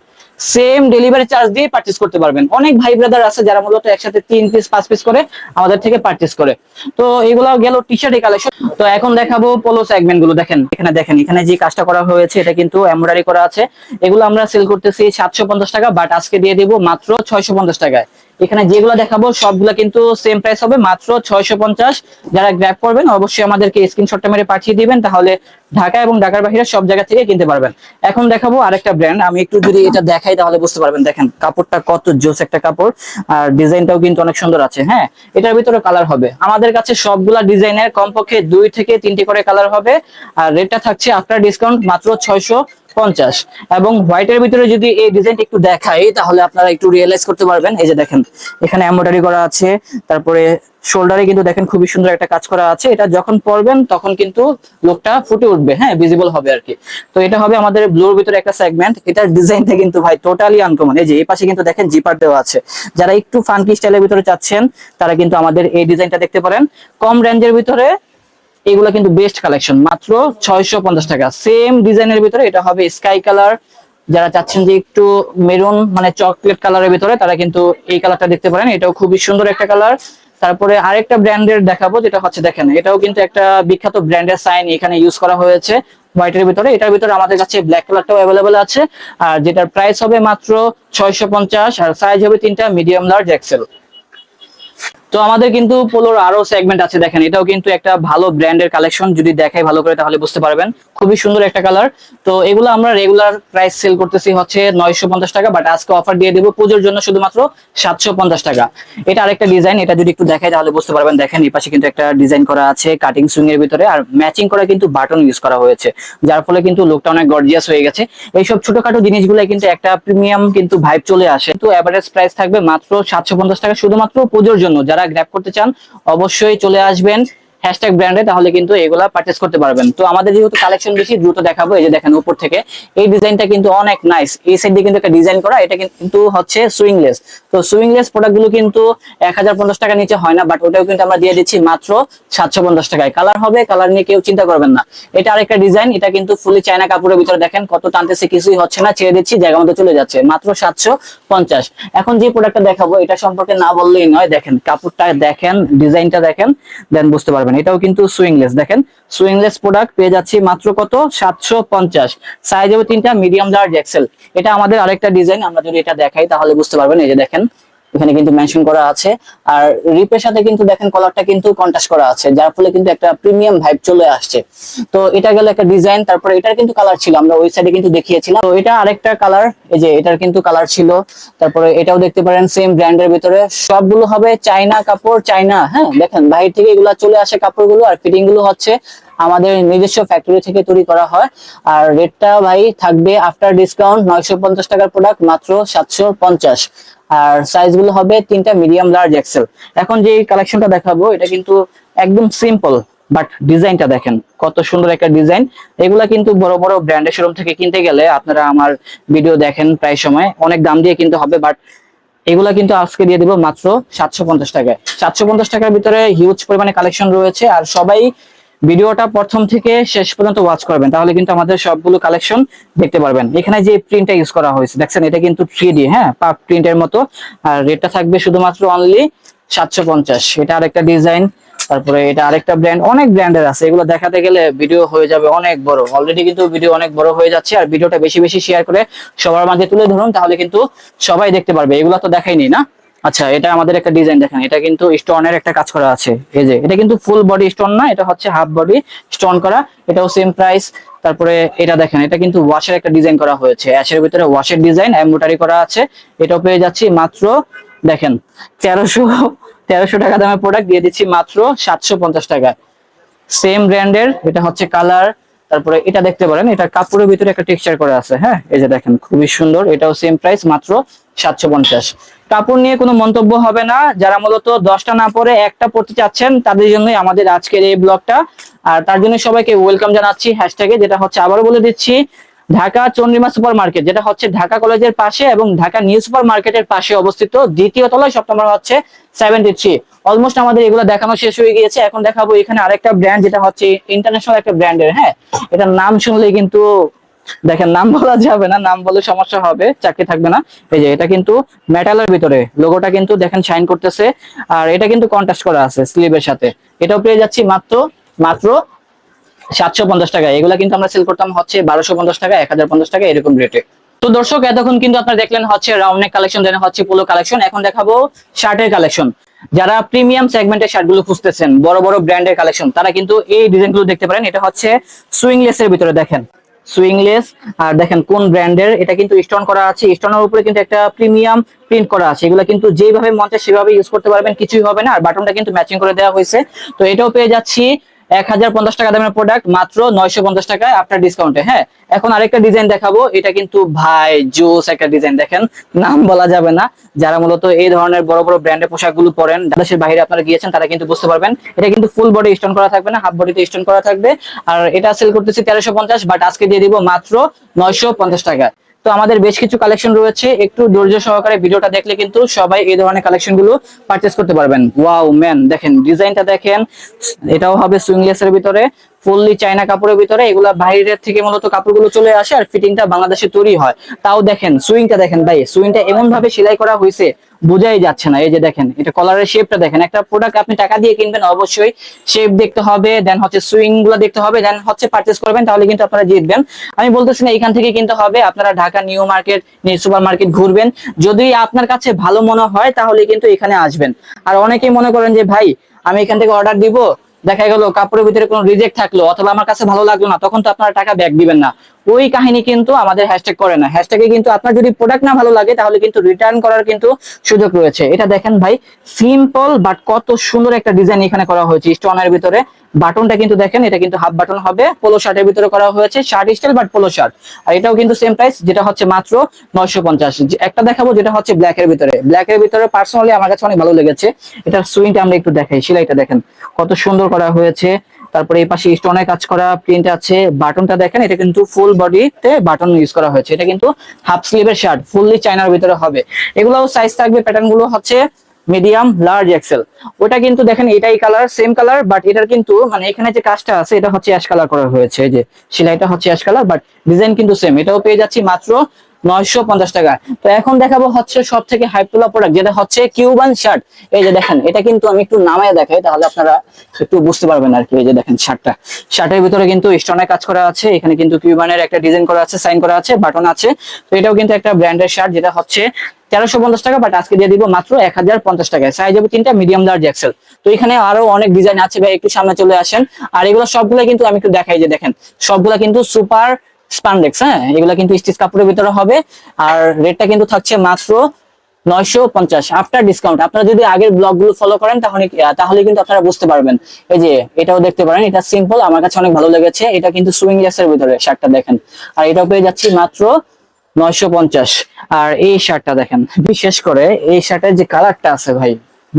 same delivery charge দিয়ে পার্চেস করতে পারবেন। অনেক ভাই ব্রাদার আছে যারা মূলত একসাথে তিন পিস পাঁচ পিস করে আমাদের থেকে পার্চেস করে। তো এগুলো গেল টি শার্টের কালেকশন তো এখন দেখাবো পোলো সেগমেন্টগুলো, দেখেন। এখানে দেখেন, এখানে যে কাজটা করা হয়েছে, এটা কিন্তু এমব্রয়ডারি করা আছে। এগুলো আমরা সেল করতেছি সাতশো পঞ্চাশ টাকা বাট আজকে দিয়ে দেবো মাত্র ছয়শো পঞ্চাশ টাকায়। এখানে যেগুলো দেখাবো, সবগুলো কিন্তু সেম প্রাইস হবে, মাত্র ছয়শো পঞ্চাশ। যারা গ্র্যাব করবেন, অবশ্যই আমাদেরকে স্ক্রিনশটটা মেরে পাঠিয়ে দিবেন, তাহলে ঢাকা এবং ঢাকার বাইরে সব জায়গা থেকে কিনতে পারবেন। এখন দেখাবো আরেকটা ব্র্যান্ড আমি একটু যদি এটা দেখাই, তাহলে বুঝতে পারবেন, দেখেন কাপড়টা কত জোস একটা কাপড়, আর ডিজাইনটাও কিন্তু অনেক সুন্দর আছে হ্যাঁ? এটার ভিতরে কালার হবে। আমাদের কাছে সবগুলা ডিজাইনের কমপক্ষে দুই থেকে তিনটি করে কালার হবে, আর রেটটা থাকছে আফটার ডিসকাউন্ট মাত্র ছয়শো পঞ্চাশ। এবং হোয়াইটের ভিতরে যদি এই ডিজাইনটা একটু দেখাই, তাহলে আপনারা একটু রিয়েলাইজ করতে পারবেন। এই যে দেখেন, এখানে এমব্রয়ডারি করা আছে, তারপরে শোল্ডারে কিন্তু দেখেন খুবই সুন্দর একটা কাজ করা আছে। এটা যখন পরবেন, তখন কিন্তু লোকটা ফুটে উঠবে হ্যাঁ ভিজিবল হবে আর কি। তো এটা হবে আমাদের ব্লুর ভিতরে একটা সেগমেন্ট এটার ডিজাইনটা কিন্তু ভাই টোটালি আনকমন এই যে, এই পাশে কিন্তু দেখেন জিপার দেওয়া আছে। যারা একটু ফানকি স্টাইলের ভিতরে চাচ্ছেন, তারা কিন্তু আমাদের এই ডিজাইনটা দেখতে পারেন। কম রেঞ্জের ভিতরে এগুলো কিন্তু বেস্ট কালেকশন মাত্র ছয়শো পঞ্চাশ টাকা। সেম ডিজাইনের ভিতরে এটা হবে স্কাই কালার যারা চাচ্ছেন যে একটু মেরুন মানে চকলেট কালারের ভিতরে, তারা কিন্তু এই কালারটা দেখতে পারেন। এটাও খুবই সুন্দর একটা কালার তারপরে আরেকটা ব্র্যান্ডের দেখাবো, যেটা হচ্ছে দেখেন, এটাও কিন্তু একটা বিখ্যাত ব্র্যান্ডের সাইন এখানে ইউজ করা হয়েছে হোয়াইটের ভিতরে। এটার ভিতরে আমাদের কাছে ব্ল্যাক কালারটাও অ্যাভেলেবেল আছে। আর যেটার প্রাইস হবে মাত্র ছয়শো পঞ্চাশ, আর সাইজ হবে তিনটা মিডিয়াম লার্জ এক্সেল তো আমাদের কিন্তু পোলোর আরও সেগমেন্ট আছে দেখেন, এটাও কিন্তু একটা ভালো ব্র্যান্ডের কালেকশন যদি দেখাই ভালো করে তাহলে বুঝতে পারবেন। খুবই সুন্দর একটা কালার তো এগুলো আমরা রেগুলার প্রাইস সেল করতেছি হচ্ছে নয়শো পঞ্চাশ টাকা বাট আজকে অফার দিয়ে দেবো পুজোর জন্য শুধুমাত্র সাতশো পঞ্চাশ টাকা। এটা আরেকটা ডিজাইন এটা যদি একটু দেখাই তাহলে বুঝতে পারবেন। দেখেন, এই পাশে কিন্তু একটা ডিজাইন করা আছে কাটিং সুইং এর ভিতরে, আর ম্যাচিং করা কিন্তু বাটন ইউজ করা হয়েছে, যার ফলে কিন্তু লুকটা অনেক গর্জিয়াস হয়ে গেছে। এইসব ছোটখাটো জিনিসগুলো কিন্তু একটা প্রিমিয়াম কিন্তু ভাইব চলে আসে। তো এভারেজ প্রাইস থাকবে মাত্র সাতশো পঞ্চাশ টাকা শুধুমাত্র পুজোর জন্য। যারা গ্র্যাপ করতে চান অবশ্যই চলে আসবেন। হ্যাশট্যাগ ব্র্যান্ডে তাহলে কিন্তু এগুলা পারচেস করতে পারবেন। তো আমাদের যেহেতু কালেকশন বেশি, দ্রুত দেখাবো, এই যে দেখেন উপর থেকে। এই ডিজাইনটা কিন্তু অনেক নাইস এই সাইড দিয়ে কিন্তু একটা ডিজাইন করা, এটা কিন্তু হচ্ছে সুইংলেস তো সুইংলেস প্রোডাক্টগুলো কিন্তু এক হাজার পঞ্চাশ টাকা নিচে হয় না বাট ওটাও কিন্তু আমরা দিয়ে দিচ্ছি মাত্র সাতশো পঞ্চাশ টাকায়। কালার হবে কালার নিয়ে কেউ চিন্তা করবেন না। এটা আরেকটা ডিজাইন এটা কিন্তু ফুলি চায়না কাপড়ের ভিতরে দেখেন, কত টানতেছে, কিছুই হচ্ছে না, ছেড়ে দিচ্ছি, জায়গা মতো চলে যাচ্ছে, মাত্র সাতশো পঞ্চাশ। এখন যে প্রোডাক্টটা দেখাবো, এটা সম্পর্কে না বললেই নয়, দেখেন, কাপড়টা দেখেন ডিজাইনটা দেখেন দেন বুঝতে পারবেন। এটাও কিন্তু সুইংলেস। দেখেন, সুইংলেস প্রোডাক্ট পেয়ে যাচ্ছি মাত্র কত? সাতশো পঞ্চাশ। সাইজ হবে তিনটা মিডিয়াম লার্জ এক্সেল এটা আমাদের আরেকটা ডিজাইন আমরা যদি এটা দেখাই তাহলে বুঝতে পারবেন। এই যে দেখেন এখানে কিন্তু মেনশন করা আছে। আর রিপের সাথে কিন্তু দেখেন কলারটা কিন্তু কন্ট্রাস্ট করা আছে, যার ফলে কিন্তু একটা প্রিমিয়াম ভাইব চলে আসছে। তো এটা গেল একটা ডিজাইন তারপরে এটার কিন্তু কালার ছিল, আমরা ওই সাইডে কিন্তু দেখিয়েছিলাম। তো এটা আরেকটা কালার এই যে এটার কিন্তু কালার ছিল। তারপরে এটাও দেখতে পারেন সেম ব্র্যান্ডের ভিতরে। সবগুলো হবে চাইনা কাপড় চাইনা হ্যাঁ দেখেন বাহির থেকে এগুলো চলে আসে কাপড়গুলো আর ফিটিংগুলো হচ্ছে আমাদের নিজস্ব ফ্যাক্টরি থেকে তৈরি করা হয়। আর রেটটা ভাই থাকবে আফটার ডিসকাউন্ট নয়শো পঞ্চাশ টাকার প্রোডাক্ট মাত্র সাতশো পঞ্চাশ। আর সাইজগুলো হবে তিনটা মিডিয়াম লার্জ এক্সেল এখন যে কালেকশনটা দেখাবো, এটা কিন্তু একদম সিম্পল বাট ডিজাইনটা দেখেন, কত সুন্দর একটা ডিজাইন এগুলা কিন্তু বড় বড় ব্র্যান্ডের শোরুম থেকে কিনতে গেলে আপনারা আমার ভিডিও দেখেন প্রায় সময়। অনেক দাম দিয়ে কিনতে হবে বাট এগুলা কিন্তু আজকে দিয়ে দিব মাত্র সাতশো পঞ্চাশ টাকায়। সাতশো পঞ্চাশ টাকার ভিতরে হিউজ পরিমাণে কালেকশন রয়েছে, আর সবাই ভিডিওটা প্রথম থেকে শেষ পর্যন্ত ওয়াচ করবেন, তাহলে কিন্তু আমাদের সবগুলো কালেকশন দেখতে পারবেন। এখানে যে প্রিন্টটা ইউজ করা হয়েছে, দেখছেন, এটা কিন্তু থ্রি হ্যাঁ? পাপ প্রিন্টের মতো। আর রেটটা থাকবে শুধুমাত্র অনলি সাতশো পঞ্চাশ। এটা আরেকটা ডিজাইন তারপরে এটা আরেকটা ব্র্যান্ড অনেক ব্র্যান্ডের আছে। এগুলো দেখাতে গেলে ভিডিও হয়ে যাবে অনেক বড়। অলরেডি কিন্তু ভিডিও অনেক বড় হয়ে যাচ্ছে, আর ভিডিওটা বেশি বেশি শেয়ার করে সবার মাঝে তুলে ধরুন, তাহলে কিন্তু সবাই দেখতে পারবে। এগুলো তো দেখাইনি না? আচ্ছা এটা আমাদের একটা ডিজাইন দেখেন। এটা কিন্তু স্টোনের একটা কাজ করা আছে। এই যে, এটা কিন্তু ফুল বডি স্টোন না, এটা হচ্ছে হাফ বডি স্টোন করা। এটাও সেম প্রাইস তারপরে এটা দেখেন, এটা কিন্তু ওয়াশের একটা ডিজাইন করা হয়েছে। অ্যাশের ভিতরে ওয়াশের ডিজাইন এমব্রয়ডারি করা আছে। এটাও পেয়ে যাচ্ছি মাত্র, দেখেন, তেরোশো তেরোশো টাকা দামের প্রোডাক্ট দিয়ে দিচ্ছি মাত্র সাতশো পঞ্চাশ টাকায় সেম ব্র্যান্ডের এটা হচ্ছে কালার তারপরে এটা দেখতে পারেন, এটা কাপড়ের ভিতরে একটা টেক্সচার করা আছে। হ্যাঁ এই যে দেখেন, খুবই সুন্দর। এটাও সেম প্রাইস মাত্র সাতশো পঞ্চাশ। কাপড় নিয়ে কোনো মন্তব্য হবে না। যারা মূলত দশটা না পরে একটা পড়তে চাচ্ছেন, তাদের জন্যই আমাদের আজকের এই ব্লগটা। আর তার জন্য সবাইকে ওয়েলকাম জানাচ্ছি। হ্যাশট্যাগে যেটা হচ্ছে আবারও বলে দিচ্ছি, ঢাকা চন্দ্রিমা সুপার মার্কেট যেটা হচ্ছে ঢাকা কলেজের পাশে এবং ঢাকা নিউ সুপার মার্কেটের পাশে অবস্থিত। দ্বিতীয় তলায় সব নম্বর হচ্ছে সেভেন্টি থ্রি অলমোস্ট আমাদের এগুলো দেখানো শেষ হয়ে গিয়েছে। এখন দেখাবো এখানে আরেকটা ব্র্যান্ড যেটা হচ্ছে ইন্টারন্যাশনাল একটা ব্র্যান্ডের হ্যাঁ? এটার নাম শুনলেই কিন্তু দেখেন, নাম বলা যাবে না, নাম বলে সমস্যা হবে, চাকরি থাকবে না। এই যে, এটা কিন্তু মেটালের ভিতরে লোগোটা কিন্তু দেখেন শাইন করতেছে, আর এটা কিন্তু কন্ট্রাস্ট করা আছে স্লিভের সাথে। এটাও পেয়ে যাচ্ছি মাত্র মাত্র সাতশো পঞ্চাশ টাকা। এগুলা কিন্তু আমরা সেল করতাম হচ্ছে বারোশো পঞ্চাশ টাকা, এক হাজার পঞ্চাশ টাকা, এরকম রেটে তো দর্শক, এতক্ষণ কিন্তু আপনারা দেখলেন হচ্ছে রাউন্ড কালেকশন দেন হচ্ছে পোলো কালেকশন এখন দেখাবো শার্টের কালেকশন যারা প্রিমিয়াম সেগমেন্টের শার্টগুলো খুঁজতেছেন, বড় বড় ব্র্যান্ডের কালেকশন তারা কিন্তু এই ডিজাইনগুলো দেখতে পারেন। এটা হচ্ছে সুইংলেসের ভিতরে, দেখেন। সুইংলেস। আর দেখেন কোন ব্র্যান্ডের, এটা কিন্তু স্টোন করা আছে। স্টোনের উপরে কিন্তু একটা প্রিমিয়াম প্রিন্ট করা আছে। এগুলো কিন্তু যেভাবে মন চায় সেভাবে ইউজ করতে পারবেন, কিছুই হবে না। আর বাটনটা কিন্তু ম্যাচিং করে দেওয়া হয়েছে। তো এটাও পেয়ে যাচ্ছি। এক হাজার পঞ্চাশ টাকা দামের প্রোডাক্ট মাত্র নয়শো পঞ্চাশ টাকায় আপনার ডিসকাউন্টে হ্যাঁ? এখন আরেকটা ডিজাইন দেখাবো, এটা কিন্তু ভাই জোস একটা ডিজাইন দেখেন? নাম বলা যাবে না। যারা মূলত এই ধরনের বড় বড় ব্র্যান্ডের পোশাকগুলো পরেন দেশের বাইরে আপনারা গিয়েছেন, তারা কিন্তু বুঝতে পারবেন, এটা কিন্তু ফুল বডি স্টোন করা থাকবে না হাফ বডিতে স্টোন করা থাকবে। আর এটা সেল করতেছি তেরোশো পঞ্চাশ বাট আজকে দিয়ে দিব মাত্র নয়শো পঞ্চাশ টাকায়। তো আমাদের বেশ কিছু কালেকশন রয়েছে। একটু ধৈর্য সহকারে ভিডিওটা দেখলে কিন্তু সবাই এই ধরনের কালেকশনগুলো পারচেস করতে পারবেন। ওয়াও ম্যান দেখেন ডিজাইনটা দেখেন, এটাও হবে সুইংলেস এর ভিতরে। ফুললি চাইনা কাপড়ের ভিতরে, এগুলা বাইরের থেকে মূলত কাপড়গুলো চলে আসে আর ফিটিংটা বাংলাদেশে তৈরি হয়। তাও দেখেন, সুইংটা দেখেন ভাই, সুইংটা এমন ভাবে সেলাই করা হয়েছে, বোঝাই যাচ্ছে না। এই যে দেখেন, এটা কলারের শেপটা দেখেন। একটা প্রোডাক্ট আপনি টাকা দিয়ে কিনবেন, অবশ্যই শেপ দেখতে হবে দেন হচ্ছে সুইংগুলো দেখতে হবে দেন হচ্ছে পারচেস করবেন, তাহলে কিন্তু আপনারা জিতবেন। আমি বলতেছি না, এখান থেকে কিনতে হবে, আপনারা Dhaka new market, new super market ঘুরবেন। যদি আপনার কাছে ভালো মনে হয়, তাহলে কিন্তু এখানে আসবেন। আর অনেকেই মনে করেন যে, ভাই, আমি এখান থেকে অর্ডার দিব দেখা গেল, কাপড়ের ভিতরে কোনো রিজেক্ট থাকল, অথবা আমার কাছে ভালো লাগল না, তখন তো আপনারা টাকা ব্যাক দিবেন না। ওই কাহিনী কিন্তু আমাদের হ্যাশট্যাগ করে না। হ্যাশট্যাগে কিন্তু আপনার যদি প্রোডাক্ট না ভালো লাগে, তাহলে কিন্তু রিটার্ন করার কিন্তু সুযোগ রয়েছে। এটা দেখেন ভাই সিম্পল বাট কত সুন্দর একটা ডিজাইন এখানে করা হয়েছে। স্টোনের ভিতরে বাটনটা কিন্তু দেখেন, এটা কিন্তু হাফ বাটন হবে। পোলো শার্টের ভিতরে করা হয়েছে shirt style but polo shirt আর এটাও কিন্তু সেম প্রাইস যেটা হচ্ছে মাত্র নয়শো পঞ্চাশ। একটা দেখাবো যেটা হচ্ছে ব্ল্যাক এর ভিতরে। ব্ল্যাক এর ভিতরে পার্সোনালি আমার কাছে অনেক ভালো লেগেছে। এটার সুইংটা আমরা একটু দেখাই, সেলাইটা দেখেন। কত সুন্দর করা হয়েছে। তারপরে এই পাশে স্টোনের কাজ করা প্রিন্ট আছে। বাটনটা দেখেন, এটা কিন্তু ফুল বডিতে বাটন ইউজ করা হয়েছে। এটা কিন্তু হাফ স্লিভের শার্ট ফুললি চাইনার ভিতরে হবে। এগুলোও সাইজ থাকবে। প্যাটার্নগুলো হচ্ছে মিডিয়াম লার্জ এক্সেল ওটা কিন্তু দেখেন, এটাই কালার সেম কালার বাট এটার কিন্তু মানে এখানে যে কাজটা আছে, এটা হচ্ছে অ্যাশ কালার করা হয়েছে। যে, সেলাইটা হচ্ছে অ্যাশ কালার বাট ডিজাইন কিন্তু সেম এটাও পেয়ে যাচ্ছি মাত্র নয়শো পঞ্চাশ টাকা। তো এখন দেখাবো হচ্ছে সব থেকে তোলা প্রোডাক্ট যেটা হচ্ছে কিউবান শার্ট এই যে দেখেন, এটা কিন্তু আমি একটু নামায় দেখাই, তাহলে আপনারা একটু বুঝতে পারবেন আর কি, এই যে দেখেন শার্টটা শার্টের ভিতরে কিন্তু স্টোনের কাজ করা আছে, এখানে কিন্তু কিউবানের একটা ডিজাইন করা আছে সাইন করা আছে বাটন আছে। তো এটাও কিন্তু একটা ব্র্যান্ডের শার্ট যেটা হচ্ছে তেরোশো পঞ্চাশ টাকা বাট আজকে দিয়ে দিব মাত্র এক হাজার পঞ্চাশ টাকায়। সাইজ হবে তিনটা মিডিয়াম লার্জ এক্সেল তো এখানে আরও অনেক ডিজাইন আছে ভাই, একটু সামনে চলে আসেন। আর এগুলো সবগুলো কিন্তু আমি একটু দেখাই, যে দেখেন, সবগুলা কিন্তু সুপার স্পান্ডেক্স হ্যাঁ? এগুলা কিন্তু স্টিচ কাপড়ের ভিতরে হবে। আর রেটটা কিন্তু থাকছে মাত্র নয়শো পঞ্চাশ। আফটার ডিসকাউন্ট আপনারা যদি আগের ব্লগগুলো ফলো করেন, তাহলে তাহলে কিন্তু আপনারা বুঝতে পারবেন। এই যে, এটাও দেখতে পারেন, এটা সিম্পল আমার কাছে অনেক ভালো লেগেছে। এটা কিন্তু সুইং এর ভিতরে, শার্টটা দেখেন। আর এটাও পেয়ে যাচ্ছি মাত্র নয়শো পঞ্চাশ। আর এই শার্টটা দেখেন, বিশেষ করে এই শার্টের যে কালারটা আছে ভাই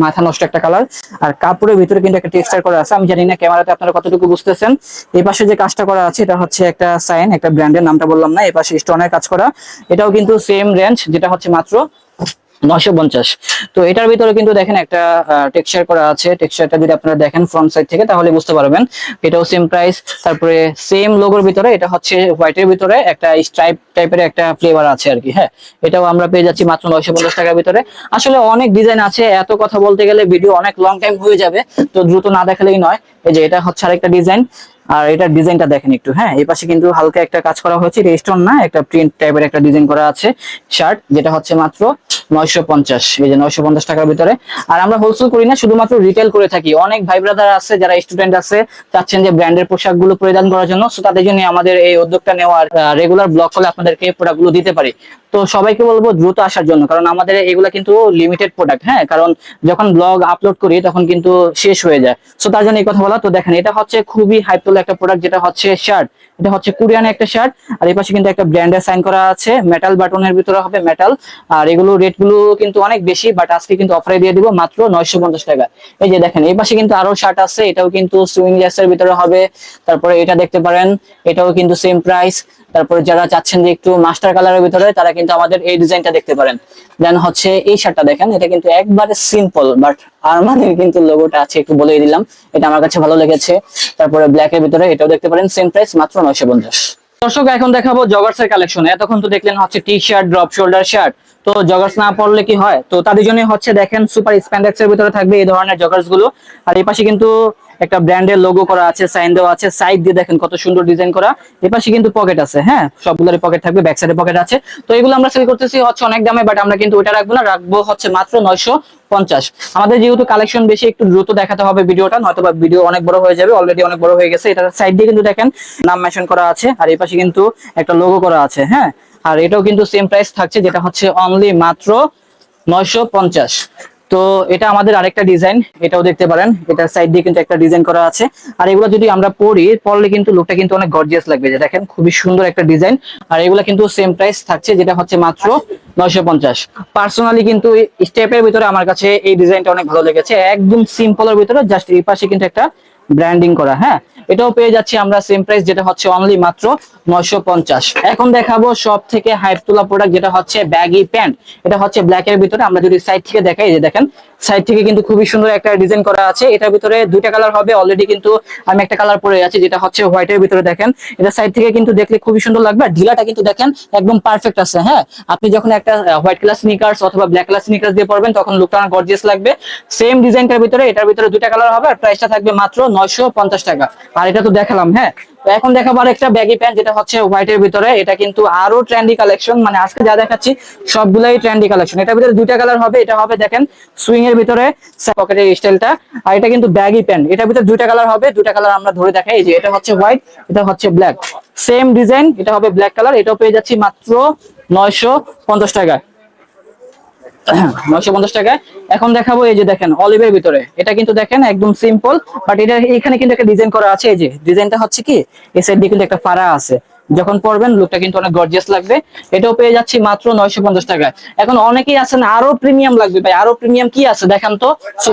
মাথা নষ্ট একটা কালার আর কাপড়ের ভিতরে কিন্তু একটা টেক্সচার করা আছে। আমি জানি না ক্যামেরাতে আপনারা কতটুকু বুঝতেছেন। এই পাশে যে কাজটা করা আছে, এটা হচ্ছে একটা সাইন একটা ব্র্যান্ডের নামটা বললাম না। এই পাশে স্টোনের কাজ করা। এটাও কিন্তু সেম রেঞ্জ যেটা হচ্ছে মাত্র নশো পঞ্চাশ। তো এটার ভিতরে কিন্তু দেখেন একটা টেক্সচার করা আছে। টেক্সচারটা যদি আপনারা দেখেন ফ্রন্ট সাইড থেকে, তাহলে বুঝতে পারবেন। এটাও সেম প্রাইস তারপরে সেম লোগোর ভিতরে, এটা হচ্ছে হোয়াইটের ভিতরে একটা স্ট্রাইপ টাইপের একটা ফ্লেভার আছে আর কি হ্যাঁ? এটাও আমরা পেয়ে যাচ্ছি মাত্র নয়শো পঞ্চাশ টাকার ভিতরে। আসলে অনেক ডিজাইন আছে, এত কথা বলতে গেলে ভিডিও অনেক লং টাইম হয়ে যাবে, তো দ্রুত না দেখালেই নয়। এই যে এটা হচ্ছে আরেকটা ডিজাইন আর এটার ডিজাইনটা দেখেন একটু হ্যাঁ? এই পাশে কিন্তু হালকা একটা কাজ করা হয়েছে রেস্টন না, একটা প্রিন্ট টাইপের একটা ডিজাইন করা আছে শার্ট যেটা হচ্ছে মাত্র নয়শো পঞ্চাশ, এই যে নয়শো পঞ্চাশ টাকার ভিতরে। আর আমরা হোলসেল করি না, শুধুমাত্র রিটেল করে থাকি। অনেক ভাই ব্রাদার আছে, যারা স্টুডেন্ট আছে, চাচ্ছেন যে ব্র্যান্ডের পোশাকগুলো পরিধান করার জন্য। সো তাদের জন্য আমাদের এই উদ্যোগটা নেওয়ার রেগুলার ব্লক হলে আপনাদেরকে প্রোডাক্টগুলো দিতে পারি। তো সবাইকে বলব দ্রুত আসার জন্য, কারণ আমাদের এগুলা কিন্তু লিমিটেড প্রোডাক্ট হ্যাঁ? কারণ যখন ব্লগ আপলোড করি, তখন কিন্তু শেষ হয়ে যায়। সো তার জন্য এই কথা বলা, তো দেখেন, এটা হচ্ছে খুবই হাইপ তোলা একটা প্রোডাক্ট যেটা হচ্ছে শার্ট এটা হচ্ছে কোরিয়ান একটা শার্ট আর এই পাশে কিন্তু একটা ব্র্যান্ডের সাইন করা আছে মেটাল বাটনের ভিতরে হবে মেটাল আর এগুলো রেটগুলো কিন্তু অনেক বেশি বাট আজকে কিন্তু অফারে দিয়ে দিব মাত্র নয়শো পঞ্চাশ টাকা। এই যে দেখেন, এই পাশে কিন্তু আরও শার্ট আছে, এটাও কিন্তু সুইং এর ভিতরে হবে, তারপরে এটা দেখতে পারেন, এটাও কিন্তু সেম প্রাইস তারপরে যারা চাচ্ছেন যে একটু মাস্টার কালারের ভিতরে, তারা কিন্তু আমাদের এই ডিজাইনটা দেখতে পারেন। দেন হচ্ছে এই শার্টটা দেখেন, এটা কিন্তু একবারে সিম্পল বাট আমাদের কিন্তু লোগোটা আছে, একটু বলে দিলাম। এটা আমার কাছে ভালো লেগেছে। তারপরে ব্ল্যাক এর ভিতরে এটাও দেখতে পারেন সেম প্রাইস মাত্র নয়শো পঞ্চাশ। দর্শক, এখন দেখাবো জগার্স এর কালেকশন এতক্ষণ তো দেখলেন হচ্ছে T shirt drop shoulder shirt তো জগার্স না পড়লে কি হয়? তো তাদের জন্য হচ্ছে, দেখেন সুপার স্প্যান্ডেক্স এর ভিতরে থাকবে এই ধরনের জগার্সগুলো। আর এই পাশে কিন্তু একটা ব্র্যান্ডের লোগো করা আছে সাইন দেওয়া আছে সাইড দিয়ে দেখেন কত সুন্দর ডিজাইন করা। এই পাশে কিন্তু পকেট আছে হ্যাঁ? সবগুলোরই পকেট থাকবে ব্যাক সাইডে পকেট আছে। তো এগুলো আমরা সেল করতেছি হচ্ছে অনেক দামে বাট আমরা কিন্তু ওটা রাখব না, রাখব হচ্ছে মাত্র নয়শো পঞ্চাশ। আমাদের যেহেতু কালেকশন বেশি, একটু দ্রুত দেখাতে হবে ভিডিওটা, নয়তো বা ভিডিও অনেক বড় হয়ে যাবে অলরেডি অনেক বড় হয়ে গেছে। এটা সাইড দিয়ে কিন্তু দেখেন, নাম মেনশন করা আছে, আর এই পাশে কিন্তু একটা লোগো করা আছে হ্যাঁ? আর এটাও কিন্তু সেম প্রাইস থাকছে, যেটা হচ্ছে অনলি মাত্র নয়শো পঞ্চাশ। তো এটা আমাদের আরেকটা ডিজাইন এটাও দেখতে পারেন। এটার সাইড দিয়ে কিন্তু একটা ডিজাইন করা আছে। আর এগুলো যদি আমরা পরি, পরলে কিন্তু লুকটা কিন্তু অনেক গর্জিয়াস লাগবে। যে দেখেন, খুবই সুন্দর একটা ডিজাইন আর এগুলো কিন্তু সেম প্রাইস থাকছে, যেটা হচ্ছে মাত্র নয়শো পঞ্চাশ। পার্সোনালি কিন্তু স্টেপের ভিতরে আমার কাছে এই ডিজাইনটা অনেক ভালো লেগেছে। একদম সিম্পলের ভিতরে জাস্ট এই পাশে কিন্তু একটা ব্র্যান্ডিং করা হ্যাঁ? এটাও পেয়ে যাচ্ছি আমরা সেম প্রাইস যেটা হচ্ছে অনলি মাত্র নয়শো পঞ্চাশ। এখন দেখাবো সব থেকে হাইপ তোলা প্রোডাক্ট যেটা হচ্ছে ব্যাগি প্যান্ট এটা হচ্ছে ব্ল্যাক এর ভিতরে, আমরা যদি সাইড থেকে দেখাই যে দেখেন সাইড থেকে কিন্তু খুবই সুন্দর একটা ডিজাইন করা আছে। এটার ভিতরে দুইটা কালার হবে অলরেডি কিন্তু আমি একটা কালার পরে আছি, যেটা হচ্ছে হোয়াইট এর ভিতরে দেখেন। এটা সাইড থেকে কিন্তু দেখলে খুবই সুন্দর লাগবে ঢিলাটা কিন্তু দেখেন একদম পারফেক্ট আছে হ্যাঁ? আপনি যখন একটা হোয়াইট কালার স্নিকার্স অথবা ব্ল্যাক কালার স্নিকার্স দিয়ে পরবেন, তখন লুকটা অনেক গর্জিয়াস লাগবে। সেম ডিজাইনটার ভিতরে, এটার ভিতরে দুইটা কালার হবে, আর প্রাইসটা থাকবে মাত্র নয়শো পঞ্চাশ টাকা। আর এটা তো দেখালাম হ্যাঁ? তো এখন দেখাবো একটা ব্যাগি প্যান্ট যেটা হচ্ছে হোয়াইট এর ভিতরে, এটা কিন্তু আরও ট্রেন্ডি কালেকশন মানে আজকে যা দেখাচ্ছি সবগুলাই ট্রেন্ডি কালেকশন এটার ভিতরে দুইটা কালার হবে, এটা হবে দেখেন সুইং এর ভিতরে পকেটের স্টাইলটা আর এটা কিন্তু ব্যাগি প্যান্ট এটার ভিতরে দুইটা কালার হবে, দুইটা কালার আমরা ধরে দেখাই, এই যে এটা হচ্ছে হোয়াইট এটা হচ্ছে ব্ল্যাক সেম ডিজাইন এটা হবে ব্ল্যাক কালার এটাও পেয়ে যাচ্ছি মাত্র নয়শো পঞ্চাশ টাকায়। নয়শো পঞ্চাশ এখন দেখাবো এই যে দেখেন, অলিভের ভিতরে। এটা কিন্তু দেখেন একদম সিম্পল বাট এটা এখানে কিন্তু একটা ডিজাইন করা আছে। এই যে ডিজাইনটা হচ্ছে কি, এই সাইড কিন্তু একটা ফাড়া আছে। যখন পড়বেন লুকটা কিন্তু অনেক গর্জিয়াস লাগবে। এটাও পেয়ে যাচ্ছি মাত্র নয়শো পঞ্চাশ টাকায়। এখন অনেকেই আছেন, আরও প্রিমিয়াম লাগবে। ভাই, আরও প্রিমিয়াম কি আছে? দেখেন তো।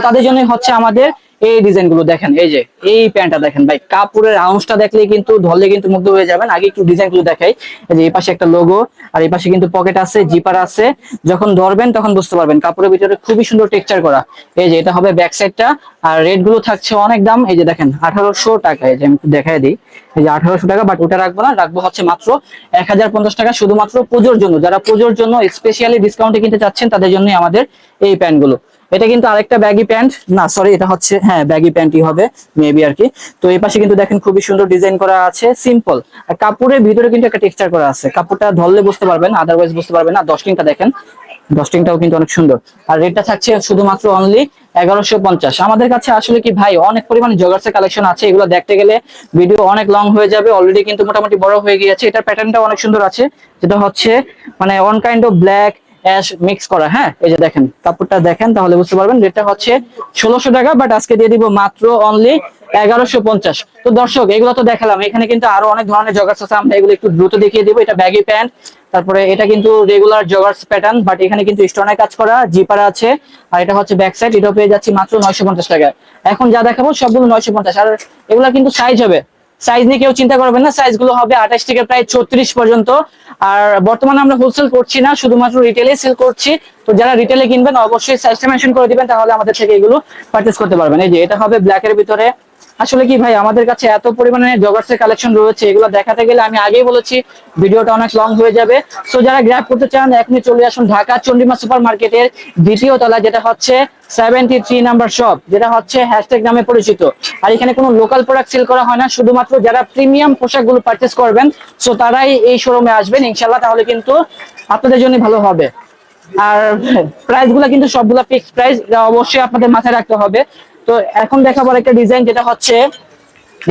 তাদের জন্য হচ্ছে আমাদের এই ডিজাইনগুলো দেখেন, এই যে, এই প্যান্টটা দেখেন ভাই। কাপড়ের আউন্সটা দেখলে কিন্তু ধরলে কিন্তু মুগ্ধ হয়ে যাবেন। আগে একটু ডিজাইনগুলো দেখাই। এই যে, এই পাশে একটা লোগো আর এই পাশে কিন্তু পকেট আছে জিপার আছে। যখন ধরবেন তখন বুঝতে পারবেন, কাপড়ের ভিতরে খুবই সুন্দর টেক্সচার করা। এই যে, এটা হবে ব্যাক সাইডটা আর রেটগুলো থাকছে অনেক দাম। এই যে দেখেন, আঠারোশো টাকা, এই যে আমি দেখাই দিই। এই যে আঠারোশো টাকা বাট ওটা রাখব না, রাখব হচ্ছে মাত্র এক হাজার পঞ্চাশ টাকা, শুধুমাত্র পুজোর জন্য। যারা পুজোর জন্য স্পেশালি ডিসকাউন্টে কিনতে চাচ্ছেন, তাদের আমাদের এই প্যান্টগুলো এটা কিন্তু আরেকটা ব্যাগি প্যান্ট না সরি এটা হচ্ছে হ্যাঁ ব্যাগি প্যান্টই হবে মেবি আর কি। তো এই পাশে কিন্তু দেখেন খুবই সুন্দর ডিজাইন করা আছে সিম্পল আর কাপড়ের ভিতরে কিন্তু একটা টেক্সচার করা আছে। কাপড়টা ধরলে বুঝতে পারবেন আদারওয়াইজ বুঝতে পারবেন না। দশটিংটা দেখেন দশটিংটাও কিন্তু অনেক সুন্দর। আর রেটটা থাকছে শুধুমাত্র অনলি এগারোশো পঞ্চাশ। আমাদের কাছে আসলে কি ভাই, অনেক পরিমাণে জগার্সের কালেকশন আছে। এগুলো দেখতে গেলে ভিডিও অনেক লং হয়ে যাবে। অলরেডি কিন্তু মোটামুটি বড় হয়ে গিয়েছে। এটার প্যাটার্নটা অনেক সুন্দর আছে। যেটা হচ্ছে মানে on kind of black ash mix করা হ্যাঁ? এই যে দেখেন, কাপড়টা দেখেন তাহলে বুঝতে পারবেন। রেটটা হচ্ছে ষোলোশো টাকা বাট আজকে দিয়ে দিব মাত্র অনলি এগারোশো পঞ্চাশ। তো দর্শক, এগুলো তো দেখালাম। এখানে কিন্তু আরও অনেক ধরনের জগার্স আছে। আমরা এগুলো একটু দ্রুত দেখিয়ে দিব। এটা ব্যাগি প্যান্ট তারপরে এটা কিন্তু রেগুলার জগার্স প্যাটার্ন বাট এখানে কিন্তু স্টোনের কাজ করা জিপার আছে, আর এটা হচ্ছে ব্যাক সাইড এটাও পেয়ে যাচ্ছি মাত্র নয়শো টাকায়। এখন যা দেখাবো সবগুলো নয়শো পঞ্চাশ, আর এগুলা কিন্তু সাইজ হবে। সাইজ নিয়ে কেউ চিন্তা করবেন না সাইজগুলো হবে আঠাশ থেকে প্রায় ছত্রিশ পর্যন্ত। আর বর্তমানে আমরা হোলসেল করছি না, শুধুমাত্র রিটেলে সেল করছি। তো যারা রিটেলে কিনবেন, অবশ্যই সাইজটা মেনশন করে দিবেন, তাহলে আমাদের থেকে এগুলো পারচেস করতে পারবেন। এই যে, এটা হবে ব্ল্যাক এর ভিতরে। আসলে কি ভাই, আমাদের কাছে এত পরিমাণে জগার্সের কালেকশন রয়েছে, এগুলো দেখাতে গেলে আমি আগেই বলেছি, ভিডিওটা অনেক লং হয়ে যাবে। সো যারা গ্র্যাব করতে চান, এখনই চলে আসুন ঢাকা চন্ডিমা সুপার মার্কেটের দ্বিতীয় তলা, যেটা হচ্ছে সেভেন্টি থ্রি নাম্বার শপ যেটা হচ্ছে হ্যাশট্যাগ নামে পরিচিত। আর এখানে কোনো লোকাল প্রোডাক্ট সেল করা হয় না, শুধুমাত্র যারা প্রিমিয়াম পোশাকগুলো পারচেস করবেন সো তারাই এই শোরুমে আসবেন ইনশাল্লাহ তাহলে কিন্তু আপনাদের জন্য ভালো হবে। আর প্রাইসগুলা কিন্তু সবগুলা ফিক্স প্রাইস অবশ্যই আপনাদের মাথায় রাখতে হবে। তো এখন দেখাবার একটা ডিজাইন যেটা হচ্ছে,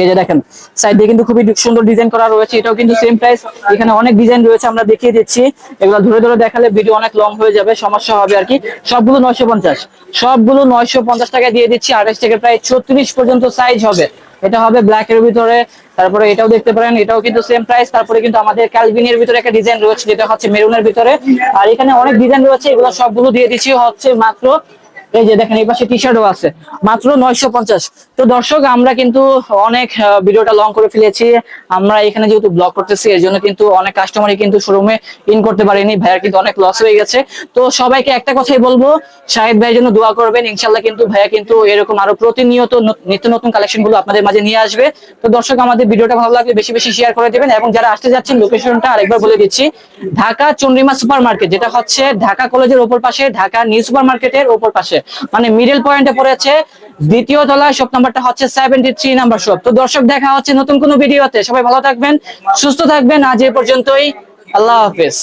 এই যে দেখেন সাইড কিন্তু খুবই সুন্দর ডিজাইন করা রয়েছে, এটাও কিন্তু সেম প্রাইস এখানে অনেক ডিজাইন রয়েছে আমরা দেখিয়ে দিচ্ছি, এগুলো ধরে ধরে দেখালে ভিডিও অনেক লং হয়ে যাবে, সমস্যা হবে আর কি, সবগুলো নয়শো পঞ্চাশ, সবগুলো নয়শো পঞ্চাশ টাকা দিয়ে দিচ্ছি, আঠাশ থেকে প্রায় ছত্রিশ পর্যন্ত সাইজ হবে, এটা হবে ব্ল্যাক এর ভিতরে, তারপরে এটাও দেখতে পারেন, এটাও কিন্তু সেম প্রাইস তারপরে কিন্তু আমাদের ক্যালভিনের ভিতরে একটা ডিজাইন রয়েছে, যেটা হচ্ছে মেরুনের ভিতরে, আর এখানে অনেক ডিজাইন রয়েছে, এগুলো সবগুলো দিয়ে দিচ্ছি, হচ্ছে মাত্র এই যে দেখেন, এই পাশে টি শার্টও আছে, মাত্র নয়শো পঞ্চাশ। তো দর্শক, আমরা কিন্তু অনেক ভিডিওটা লং করে ফেলেছি। আমরা এখানে যেহেতু ব্লগ করতেছি, এর জন্য কিন্তু অনেক কাস্টমারই কিন্তু শোরুমে ইন করতে পারেনি। ভাইয়ার কিন্তু অনেক লস হয়ে গেছে। তো সবাইকে একটা কথাই বলব, শাহিদ ভাইয়ের জন্য দোয়া করবেন। ইনশাল্লাহ কিন্তু ভাইয়া কিন্তু এরকম আরও প্রতিনিয়ত নিত্য নতুন কালেকশনগুলো আপনাদের মাঝে নিয়ে আসবে। তো দর্শক, আমাদের ভিডিওটা ভালো লাগলে বেশি বেশি শেয়ার করে দেবেন এবং যারা আসতে যাচ্ছেন লোকেশনটা আরেকবার বলে দিচ্ছি। ঢাকা চন্দ্রিমা সুপার মার্কেট যেটা হচ্ছে ঢাকা কলেজের ওপর পাশে, ঢাকা নিউ সুপার মার্কেটের ওপর পাশে। মানে মিডল পয়েন্টে পড়েছে। দ্বিতীয় তলায় শপ নাম্বারটা হচ্ছে সেভেন্টি থ্রি নাম্বার শপ তো দর্শক, দেখা হচ্ছে নতুন কোনো ভিডিওতে সবাই ভালো থাকবেন, সুস্থ থাকবেন। আজ এ পর্যন্তই। আল্লাহ হাফেজ।